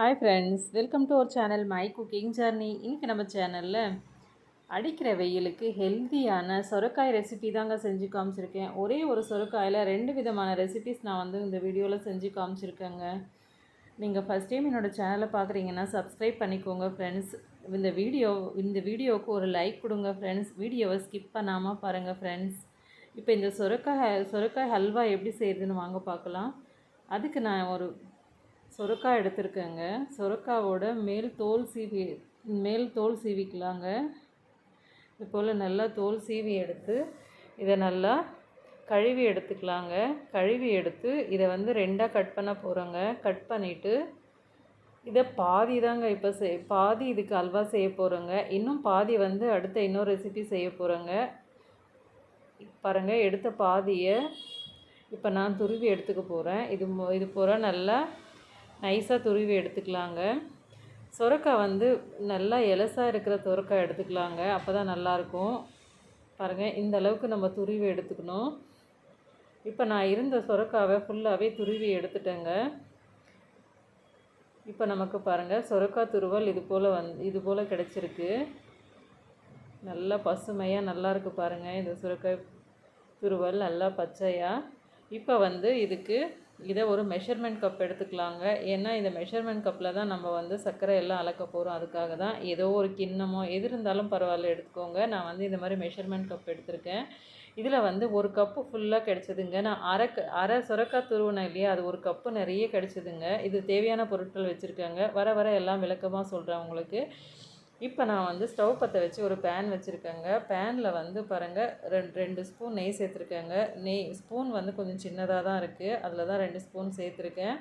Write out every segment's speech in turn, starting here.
Hi friends welcome to our channel my cooking journey இன்றைக்கி நம்ம சேனலில் அடிக்கிற வெயிலுக்கு ஹெல்த்தியான சொரக்காய் ரெசிபி தாங்க செஞ்சு காமிச்சிருக்கேன். ஒரே ஒரு சொரக்காயில் ரெண்டு விதமான ரெசிபிஸ் நான் வந்து இந்த வீடியோவில் செஞ்சு காமிச்சிருக்கேங்க. நீங்கள் ஃபஸ்ட் டைம் என்னோடய சேனலை பார்க்குறீங்கன்னா சப்ஸ்கிரைப் பண்ணிக்கோங்க ஃப்ரெண்ட்ஸ் இந்த வீடியோ இந்த வீடியோவுக்கு ஒரு லைக் கொடுங்க ஃப்ரெண்ட்ஸ் வீடியோவை ஸ்கிப் பண்ணாமல் பாருங்கள் ஃப்ரெண்ட்ஸ் இப்போ இந்த சொரக்காய் சொரக்காய் ஹல்வா எப்படி செய்கிறதுன்னு வாங்க பார்க்கலாம் அதுக்கு நான் ஒரு சொரக்காய் எடுத்திருக்கேங்க. சொரக்காவோட மேல் தோல் சீவி மேல் தோல் சீவிக்கலாங்க. இது போல் நல்லா தோல் சீவி எடுத்து இதை நல்லா கழுவி எடுத்துக்கலாங்க. கழுவி எடுத்து இதை வந்து ரெண்டாக கட் பண்ண போகிறோங்க கட் பண்ணிவிட்டு இதை பாதி தாங்க இப்போ செய் பாதி இதுக்கு அல்வா செய்ய போகிறோங்க இன்னும் பாதி வந்து அடுத்த இன்னொரு ரெசிபி செய்ய போகிறோங்க பாருங்கள் எடுத்த பாதியை இப்போ நான் துருவி எடுத்துக்க போகிறேன் இது இது பூரா நல்லா நைஸாக துருவி எடுத்துக்கலாங்க. சுரக்காய் வந்து நல்லா எலசாக இருக்கிற சுரக்காய் எடுத்துக்கலாங்க. அப்போ தான் நல்லாயிருக்கும் பாருங்கள் இந்த அளவுக்கு நம்ம துருவி எடுத்துக்கணும். இப்போ நான் இருந்த சுரக்காவை ஃபுல்லாகவே துருவி எடுத்துட்டேங்க. இப்போ நமக்கு பாருங்கள் சுரக்காய் துருவல் இது போல் வந் இது போல் கிடச்சிருக்கு. நல்லா பசுமையாக நல்லாயிருக்கு பாருங்கள் இந்த சுரக்காய் துருவல் நல்லா பச்சையாக இப்போ வந்து இதுக்கு இதை ஒரு மெஷர்மெண்ட் கப் எடுத்துக்கலாங்க. ஏன்னா இந்த மெஷர்மெண்ட் கப்பில் தான் நம்ம வந்து சர்க்கரை எல்லாம் அளக்க போகிறோம் அதுக்காக தான் ஏதோ ஒரு கிண்ணமோ எது இருந்தாலும் பரவாயில்ல எடுத்துக்கோங்க. நான் வந்து இந்த மாதிரி மெஷர்மெண்ட் கப் எடுத்திருக்கேன். இதில் வந்து ஒரு கப்பு ஃபுல்லாக கிடச்சிதுங்க. நான் அரை அரை சுரக்காய் துருவினேன் இல்லையா? அது ஒரு கப்பு நிறைய கிடச்சிதுங்க. இது தேவையான பொருட்கள் வச்சுருக்கேங்க. வர வர எல்லாம் விளக்கமாக சொல்கிறேன் உங்களுக்கு. இப்போ நான் வந்து ஸ்டவ் பற்ற வச்சு ஒரு பேன் வச்சுருக்கேங்க. பேனில் வந்து பாருங்கள் ரெண்டு ரெண்டு ஸ்பூன் நெய் சேர்த்துருக்கேங்க. நெய் ஸ்பூன் வந்து கொஞ்சம் சின்னதாக தான் இருக்குது அதில் தான் ரெண்டு ஸ்பூன் சேர்த்துருக்கேன்.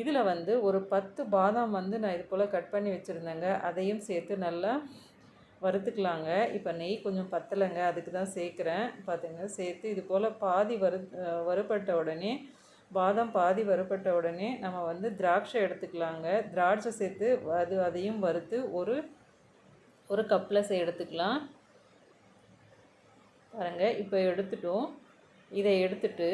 இதில் வந்து ஒரு பத்து பாதாம் வந்து நான் இது போல் கட் பண்ணி வச்சுருந்தேங்க. அதையும் சேர்த்து நல்லா வறுத்துக்கலாங்க. இப்போ நெய் கொஞ்சம் பத்தலைங்க அதுக்கு தான் சேர்க்குறேன். பார்த்துங்க சேர்த்து இது போல் பாதி வறு வறுபட்ட உடனே பாதாம் பாதி வறுபட்ட உடனே நம்ம வந்து திராட்சை எடுத்துக்கலாங்க. திராட்சை சேர்த்து அது அதையும் வறுத்து ஒரு ஒரு கப்பில் எடுத்துக்கலாம். பாருங்கள் இப்போ எடுத்துட்டோம். இதை எடுத்துட்டு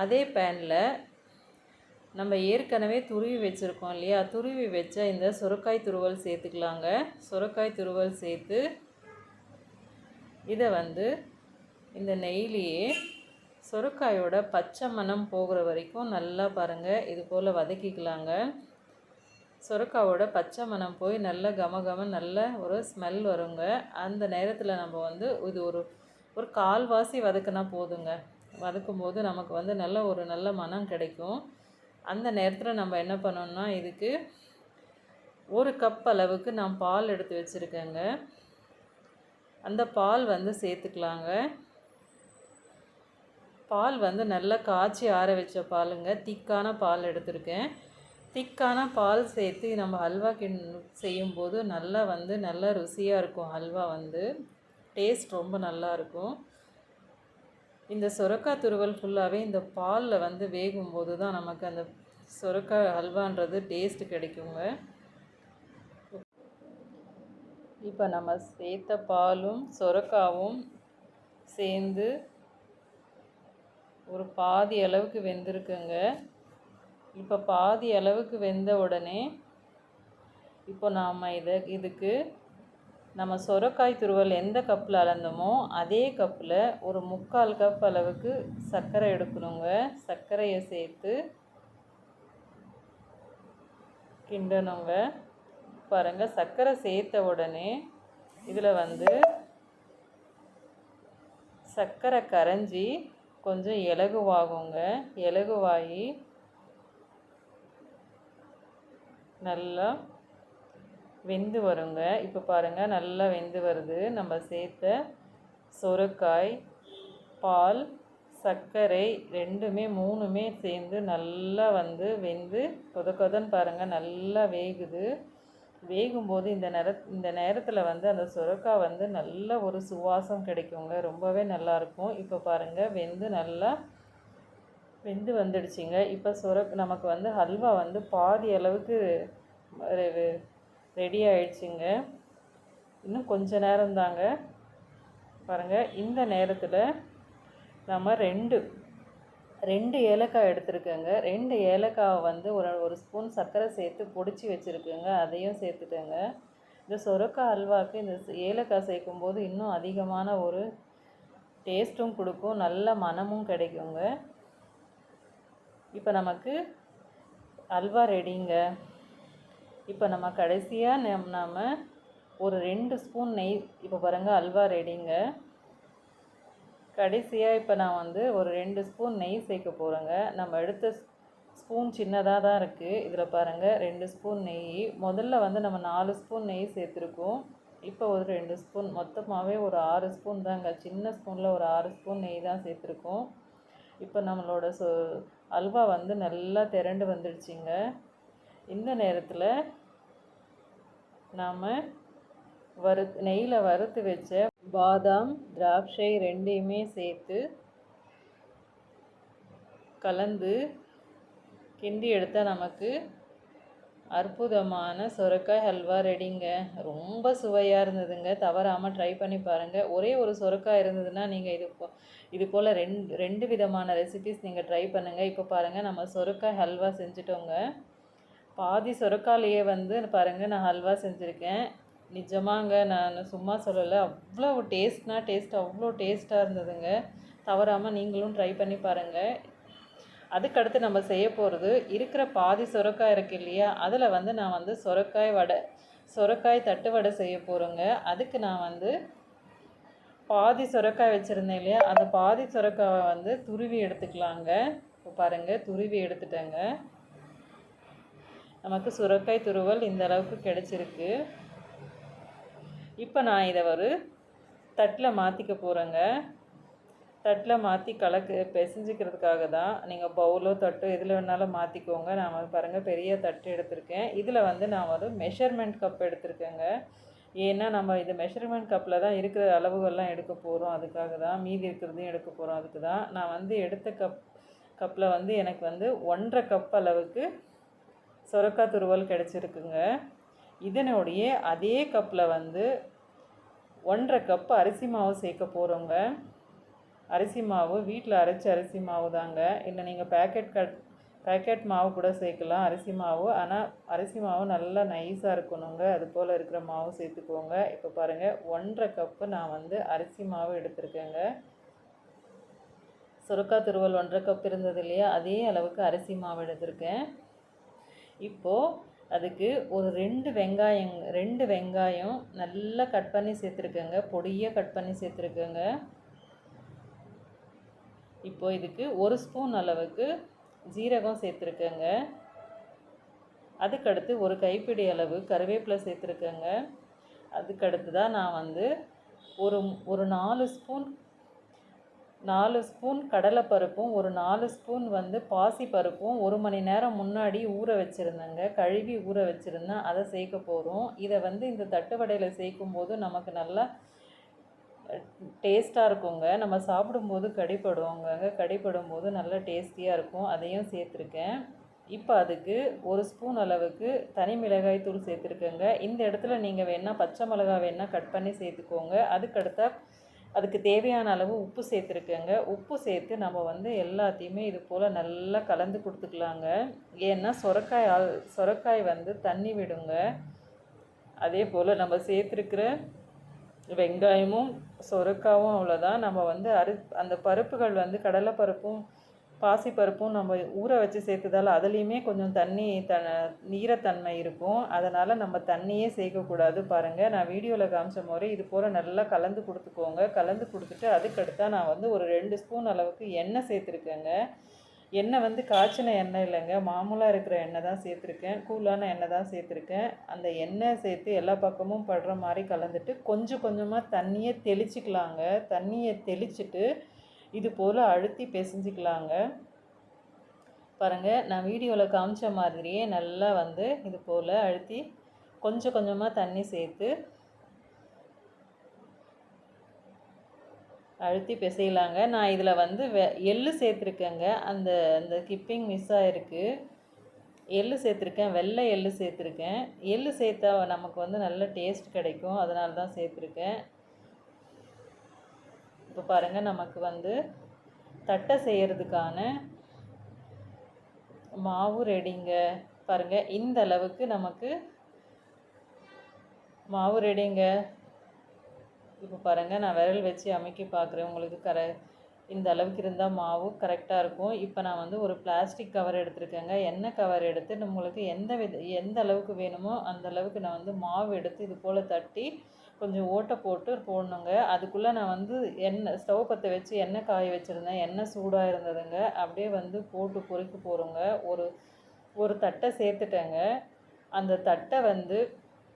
அதே பேனில் நம்ம ஏற்கனவே துருவி வச்சுருக்கோம் இல்லையா? துருவி வச்ச இந்த சுரக்காய் துருவல் சேர்த்துக்கலாங்க. சுரக்காய் துருவல் சேர்த்து இதை வந்து இந்த நெய்லியே சுரக்காயோட பச்சை மணம் போகிற வரைக்கும் நல்லா பாருங்கள் இது போல் வதக்கிக்கலாங்க. சுரக்காவோட பச்சை மணம் போய் நல்ல கம கம நல்ல ஒரு ஸ்மெல் வருங்க. அந்த நேரத்தில் நம்ம வந்து இது ஒரு ஒரு கால்வாசி வதக்குனா போதுங்க. வதக்கும் போது நமக்கு வந்து நல்ல ஒரு நல்ல மனம் கிடைக்கும். அந்த நேரத்தில் நம்ம என்ன பண்ணோம்னா இதுக்கு ஒரு கப் அளவுக்கு நான் பால் எடுத்து வச்சுருக்கேங்க. அந்த பால் வந்து சேர்த்துக்கலாங்க. பால் வந்து நல்லா காய்ச்சி ஆற வச்ச பாலுங்க. திக்கான பால் எடுத்திருக்கேன். திக்கான பால் சேர்த்து நம்ம அல்வா கிண் செய்யும்போது நல்லா வந்து நல்லா ருசியாக இருக்கும் அல்வா வந்து. டேஸ்ட் ரொம்ப நல்லா இருக்கும். இந்த சுரக்காய் துருவல் ஃபுல்லாகவே இந்த பாலில் வந்து வேகும்போது தான் நமக்கு அந்த சுரக்காய் அல்வான்றது டேஸ்ட் கிடைக்குங்க. இப்போ நம்ம சேர்த்த பாலும் சுரக்காவும் சேர்ந்து ஒரு பாதி அளவுக்கு வெந்திருக்குங்க. இப்போ பாதி அளவுக்கு வெந்த உடனே இப்போ நாம் இதை இதுக்கு நம்ம சொரக்காய் துருவல் எந்த கப்பில் அளந்தோமோ அதே கப்பில் ஒரு முக்கால் கப் அளவுக்கு சர்க்கரை எடுக்கணுங்க. சர்க்கரையை சேர்த்து கிண்டணுங்க. பாருங்கள் சர்க்கரை சேர்த்த உடனே இதில் வந்து சர்க்கரை கரைஞ்சி கொஞ்சம் இலகுவாகுங்க. இலகுவாகி நல்லா வெந்து வருங்க. இப்போ பாருங்கள் நல்லா வெந்து வருது. நம்ம சேர்த்த சொரக்காய் பால் சர்க்கரை ரெண்டுமே மூணுமே சேர்ந்து நல்லா வந்து வெந்து கொத கொதன்னு பாருங்கள் நல்லா வேகுது. வேகும்போது இந்த நேர இந்த நேரத்தில் வந்து அந்த சுரக்காய் வந்து நல்ல ஒரு சுவாசம் கிடைக்குங்க. ரொம்பவே நல்லாயிருக்கும் இப்போ பாருங்கள் வெந்து நல்லா வெந்து வந்துடுச்சிங்க. இப்போ சுர நமக்கு வந்து ஹல்வா வந்து பாதி அளவுக்கு ரெடி ஆயிடுச்சுங்க. இன்னும் கொஞ்ச நேரம் தாங்க. பாருங்கள் இந்த நேரத்தில் நம்ம ரெண்டு ரெண்டு ஏலக்காய் எடுத்துருக்கேங்க. ரெண்டு ஏலக்காவை வந்து ஒரு ஒரு ஸ்பூன் சர்க்கரை சேர்த்து பொடிச்சு வச்சுருக்கேங்க. அதையும் சேர்த்துட்டேங்க. இந்த சொரக்காய் அல்வாவுக்கு இந்த ஏலக்காய் சேர்க்கும்போது இன்னும் அதிகமான ஒரு டேஸ்ட்டும் கொடுக்கும். நல்ல மனமும் கிடைக்குங்க. இப்போ நமக்கு அல்வா ரெடிங்க இப்போ நம்ம கடைசியாக நம் நாம் ஒரு ரெண்டு ஸ்பூன் நெய் இப்போ பாருங்கள் அல்வா ரெடிங்க கடைசியாக இப்போ நான் வந்து ஒரு ரெண்டு ஸ்பூன் நெய் சேர்க்க போகிறேங்க நம்ம எடுத்த ஸ்பூன் சின்னதாக தான் இருக்குது இதில் பாருங்கள் ரெண்டு ஸ்பூன் நெய். முதல்ல வந்து நம்ம நாலு ஸ்பூன் நெய் சேர்த்துருக்கோம். இப்போ ஒரு ரெண்டு ஸ்பூன் மொத்தமாகவே ஒரு ஆறு ஸ்பூன் தாங்க. சின்ன ஸ்பூனில் ஒரு ஆறு ஸ்பூன் நெய் தான் சேர்த்துருக்கோம். இப்போ நம்மளோட சொ அல்வா வந்து நல்லா திரண்டு வந்துடுச்சிங்க. இந்த நேரத்தில் நாம் வறு நெய்யில் வறுத்து வச்ச பாதாம் திராட்சை ரெண்டையுமே சேர்த்து கலந்து கிண்டி எடுத்தால் நமக்கு அற்புதமான சொரக்காய் ஹல்வா ரெடிங்க. ரொம்ப சுவையாக இருந்ததுங்க. தவறாமல் ட்ரை பண்ணி பாருங்கள் ஒரே ஒரு சொரக்காய் இருந்ததுன்னா நீங்கள் இது போ இது போல் ரெண்டு ரெண்டு விதமான ரெசிபிஸ் நீங்கள் ட்ரை பண்ணுங்கள் இப்போ பாருங்கள் நம்ம சொரக்காய் ஹல்வா செஞ்சுட்டோங்க. பாதி சொரக்காலேயே வந்து பாருங்கள் நான் ஹல்வா செஞ்சுருக்கேன். நிஜமாங்க நான் சும்மா சொல்லலை. அவ்வளோ டேஸ்ட்னா டேஸ்ட் அவ்வளோ டேஸ்ட்டாக இருந்ததுங்க. தவறாமல் நீங்களும் ட்ரை பண்ணி பாருங்கள் அதுக்கடுத்து நம்ம செய்ய போகிறது இருக்கிற பாதி சுரக்காய் இருக்கு இல்லையா? அதில் வந்து நான் வந்து சுரக்காய் வடை சுரக்காய் தட்டு வடை செய்ய போகிறேங்க அதுக்கு நான் வந்து பாதி சுரக்காய் வச்சுருந்தேன் இல்லையா? அந்த பாதி சுரக்காயை வந்து துருவி எடுத்துக்கலாங்க. இப்போ பாருங்கள் துருவி எடுத்துட்டேங்க. நமக்கு சுரக்காய் துருவல் இந்த அளவுக்கு கிடச்சிருக்கு. இப்போ நான் இதை ஒரு தட்டில் மாற்றிக்க போகிறேங்க தட்டில் மாற்றி கலக்கு பிசைஞ்சிக்கிறதுக்காக தான். நீங்கள் பவுலோ தட்டோ எதில் வேணாலும் மாற்றிக்கோங்க நான் பாருங்கள் பெரிய தட்டு எடுத்திருக்கேன். இதில் வந்து நான் ஒரு மெஷர்மெண்ட் கப் எடுத்திருக்கேங்க. ஏன்னா நம்ம இது மெஷர்மெண்ட் கப்பில் தான் இருக்கிற அளவுகள்லாம் எடுக்க போகிறோம் அதுக்காக தான் மீதி இருக்கிறதையும் எடுக்க போகிறோம் அதுக்கு தான். நான் வந்து எடுத்த கப் கப்பில் வந்து எனக்கு வந்து ஒன்றரை கப் அளவுக்கு சொரக்காய் துருவல் கிடச்சிருக்குங்க. இதனுடைய அதே கப்பில் வந்து ஒன்றரை கப் அரிசி மாவு சேர்க்க போகிறோங்க அரிசி மாவு வீட்டில் அரைச்ச அரிசி மாவு தாங்க இல்லை நீங்கள் பேக்கெட் கட் பேக்கெட் மாவு கூட சேர்க்கலாம் அரிசி மாவு. ஆனால் அரிசி மாவு நல்லா நைஸாக இருக்கணுங்க. அது போல் இருக்கிற மாவு சேர்த்துக்கோங்க. இப்போ பாருங்கள் ஒன்றரை கப்பு நான் வந்து அரிசி மாவு எடுத்திருக்கேங்க. சுரக்கா துருவல் ஒன்றரை கப் இருந்தது இல்லையா? அதே அளவுக்கு அரிசி மாவு எடுத்திருக்கேன். இப்போது அதுக்கு ஒரு ரெண்டு வெங்காயம் ரெண்டு வெங்காயம் நல்லா கட் பண்ணி சேர்த்துருக்கேங்க. பொடியாக கட் பண்ணி சேர்த்துருக்கேங்க. இப்போ இதுக்கு ஒரு ஸ்பூன் அளவுக்கு ஜீரகம் சேர்த்துருக்கேங்க. அதுக்கடுத்து ஒரு கைப்பிடி அளவு கருவேப்பிலை சேர்த்துருக்கேங்க. அதுக்கடுத்து தான் நான் வந்து ஒரு ஒரு நாலு ஸ்பூன் நாலு ஸ்பூன் கடலைப்பருப்பும் ஒரு நாலு ஸ்பூன் வந்து பாசி பருப்பும் ஒரு மணி நேரம் முன்னாடி ஊற வச்சுருந்தேங்க. கழுவி ஊற வச்சுருந்தேன். அதை சேர்க்க போகிறோம் இதை வந்து இந்த தட்டு வடையில் சேர்க்கும்போது நமக்கு நல்லா டேஸ்ட்டாக இருக்குங்க. நம்ம சாப்பிடும்போது கடிப்படுவோங்க. கடிப்படும் போது நல்லா டேஸ்டியாக இருக்கும். அதையும் சேர்த்துருக்கேன். இப்போ அதுக்கு ஒரு ஸ்பூன் அளவுக்கு தனி மிளகாய் தூள் சேர்த்துருக்கேங்க. இந்த இடத்துல நீங்கள் வேணால் பச்சை மிளகாய் வேணால் கட் பண்ணி சேர்த்துக்கோங்க. அதுக்கடுத்தால் அதுக்கு தேவையான அளவு உப்பு சேர்த்துருக்கேங்க. உப்பு சேர்த்து நம்ம வந்து எல்லாத்தையுமே இது போல் நல்லா கலந்து கொடுத்துக்கலாங்க. ஏன்னா சொரக்காய் ஆள் சொரக்காய் வந்து தண்ணி விடுங்க. அதே போல் நம்ம சேர்த்துருக்கிற வெங்காயமும் சொரக்காவும் அவ்வளோதான் நம்ம வந்து அரு அந்த பருப்புகள் வந்து கடலைப்பருப்பும் பாசிப்பருப்பும் நம்ம ஊற வச்சு சேர்த்ததால் அதுலேயுமே கொஞ்சம் தண்ணி த நீரத்தன்மை இருக்கும். அதனால் நம்ம தண்ணியே சேர்க்கக்கூடாது பாருங்கள் நான் வீடியோவில் காமிச்ச மாதிரி இது போல் நல்லா கலந்து கொடுத்துக்கோங்க. கலந்து கொடுத்துட்டு அதுக்கடுத்தா நான் வந்து ஒரு ரெண்டு ஸ்பூன் அளவுக்கு எண்ணெய் சேர்த்துருக்கேங்க. எண்ணெய் வந்து காய்ச்சின எண்ணெய் இல்லைங்க. மாமூலாக இருக்கிற எண்ணெய் தான் சேர்த்துருக்கேன். கூலான எண்ணெய் தான் சேர்த்துருக்கேன். அந்த எண்ணெய் சேர்த்து எல்லா பக்கமும் படுற மாதிரி கலந்துட்டு கொஞ்சம் கொஞ்சமாக தண்ணியை தெளிச்சிக்கலாங்க. தண்ணியை தெளிச்சுட்டு இது போல் அழுத்தி பிசைஞ்சிக்கலாங்க. பாருங்கள் நான் வீடியோவில் காமிச்ச மாதிரியே நல்லா வந்து இது போல் அழுத்தி கொஞ்சம் கொஞ்சமாக தண்ணி சேர்த்து அழுத்தி பிசையலாங்க. நான் இதில் வந்து வெ எள்ளு சேர்த்துருக்கேங்க. அந்த அந்த கிப்பிங் மிஸ் ஆகிருக்கு எள்ளு சேர்த்துருக்கேன். வெள்ளை எள்ளு சேர்த்துருக்கேன். எள்ளு சேர்த்தா நமக்கு வந்து நல்ல டேஸ்ட் கிடைக்கும். அதனால தான் சேர்த்துருக்கேன். இப்போ பாருங்கள் நமக்கு வந்து தட்டை செய்கிறதுக்கான மாவு ரெடிங்க பாருங்கள் இந்த அளவுக்கு நமக்கு மாவு ரெடிங்க இப்போ பாருங்கள் நான் விரல் வச்சு அமைக்கி பார்க்குறேன். உங்களுக்கு கர இந்த அளவுக்கு இருந்தால் மாவு கரெக்டாக இருக்கும். இப்போ நான் வந்து ஒரு பிளாஸ்டிக் கவர் எடுத்திருக்கேங்க. எண்ணெய் கவர் எடுத்து நம்மளுக்கு எந்த வித எந்த அளவுக்கு வேணுமோ அந்த அளவுக்கு நான் வந்து மாவு எடுத்து இது போல் தட்டி கொஞ்சம் ஓட்டை போட்டு போடணுங்க. அதுக்குள்ளே நான் வந்து எண்ணெய் ஸ்டவ் பற்ற வச்சு எண்ணெய் காய வச்சுருந்தேன். எண்ணெய் சூடாக இருந்ததுங்க. அப்படியே வந்து போட்டு பொறிக்க போகிறோங்க ஒரு ஒரு தட்டை சேர்த்துட்டேங்க. அந்த தட்டை வந்து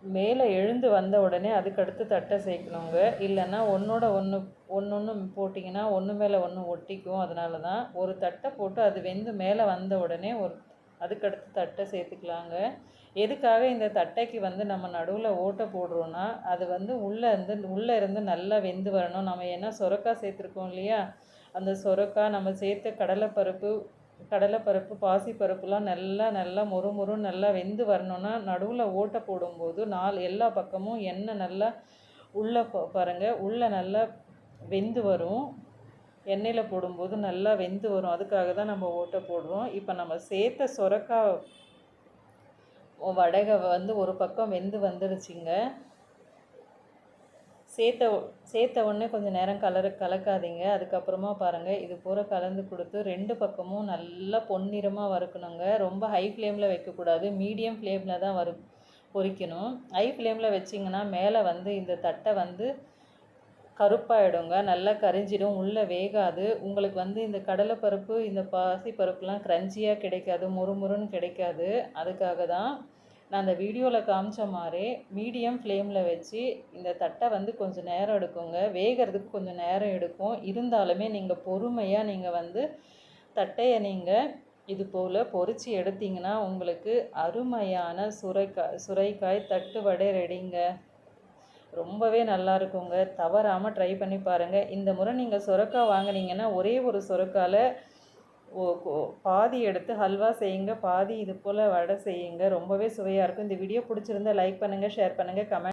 மேலே எழுந்து வந்த உடனே அதுக்கடுத்து தட்டை சேர்க்கணுங்க. இல்லைன்னா ஒன்றோட ஒன்று ஒன்று ஒன்று போட்டிங்கன்னா ஒன்று மேலே ஒன்று ஒட்டிக்கும். அதனால தான் ஒரு தட்டை போட்டு அது வெந்து மேலே வந்த உடனே ஒரு அதுக்கடுத்து தட்டை சேர்த்துக்கலாங்க. எதுக்காக இந்த தட்டைக்கு வந்து நம்ம நடுவில் ஓட்டை போடுறோன்னா அது வந்து உள்ளே இருந்து உள்ளே இருந்து நல்லா வெந்து வரணும். நம்ம ஏன்னா சொரக்காய் சேர்த்துருக்கோம் இல்லையா? அந்த சொரக்காய் நம்ம சேர்த்த கடலைப்பருப்பு கடலைப்பருப்பு பாசிப்பருப்புலாம் நல்லா நல்லா மொறு மொறுன்னு நல்லா வெந்து வரணுன்னா நடுவில் ஓட்டை போடும்போது நாலு எல்லா பக்கமும் எண்ணெய் நல்லா உள்ளே பாருங்கள் உள்ளே நல்லா வெந்து வரும். எண்ணெயில் போடும்போது நல்லா வெந்து வரும். அதுக்காக தான் நம்ம ஓட்டை போடுறோம். இப்போ நம்ம சேர்த்த சொரக்காய் வடகை வந்து ஒரு பக்கம் வெந்து வந்துடுச்சிங்க சேர்த்த சேர்த்த உடனே கொஞ்சம் நேரம் கலர் கலக்காதீங்க. அதுக்கப்புறமா பாருங்கள் இது பூரா கலந்து கொடுத்து ரெண்டு பக்கமும் நல்லா பொன்னிறமாக வறுக்கணுங்க. ரொம்ப ஹை ஃப்ளேமில் வைக்கக்கூடாது. மீடியம் ஃப்ளேமில் தான் வறு பொரிக்கணும் ஹை ஃப்ளேமில் வச்சிங்கன்னா மேலே வந்து இந்த தட்டை வந்து கருப்பாயிடுங்க. நல்லா கரிஞ்சிடும். உள்ளே வேகாது. உங்களுக்கு வந்து இந்த கடலைப்பருப்பு இந்த பாசிப்பருப்புலாம் க்ரன்ச்சியாக கிடைக்காது. முறுமுறுன்னு கிடைக்காது. அதுக்காக தான் நான் அந்த வீடியோவில் காமிச்ச மாதிரி மீடியம் ஃப்ளேமில் வச்சு இந்த தட்டை வந்து கொஞ்சம் நேரம் எடுக்குங்க. வேகிறதுக்கு கொஞ்சம் நேரம் எடுக்கும். இருந்தாலுமே நீங்கள் பொறுமையாக நீங்கள் வந்து தட்டையை நீங்கள் இது போல் பொறிச்சு எடுத்தீங்கன்னா உங்களுக்கு அருமையான சுரைக்காய் சுரைக்காய் தட்டு வடை ரெடிங்க. ரொம்பவே நல்லா இருக்குங்க. தவறாமல் ட்ரை பண்ணி பாருங்கள் இந்த முறை நீங்கள் சுரக்காய் வாங்கினீங்கன்னா ஒரே ஒரு சுரக்காயில் பாதி எடுத்து ஹல்வா செய்யுங்க பாதி இது போல் வடை செய்யுங்க. ரொம்பவே சுவையாக இருக்கும். இந்த வீடியோ பிடிச்சிருந்தா லைக் பண்ணுங்கள் ஷேர் பண்ணுங்கள் கமெண்ட்